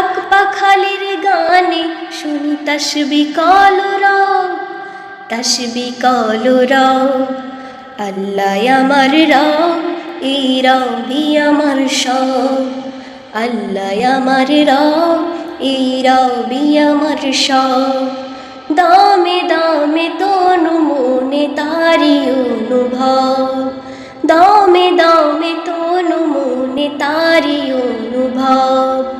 পাক পাখালির গানে শুনি তসবি কলরব তসবি কলরব আল্লাহ আমার রব, এই রবি আমার সব। আল্লাহ আমার রব, এই রবি আমার সব। দামে দামে তনু মনে তারি অনুভব। দামে দামে তনু মনে তারি অনুভব।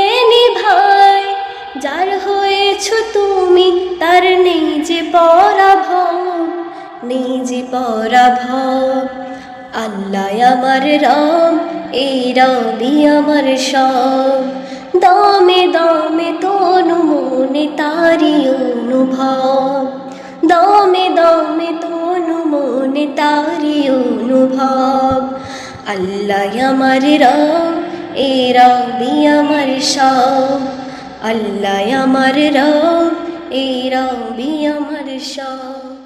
পরাভব যে পরাভব। আল্লাহ আমার রব, এই রবি আমার সব। দমে দমে তনু মনে তারি অনুভব। দমে দমে তনু মনে তারি অনুভব। আল্লাহ আমার রব এ রবি আমার সব। আল্লাহ আমার রব এ রবি আমার সব।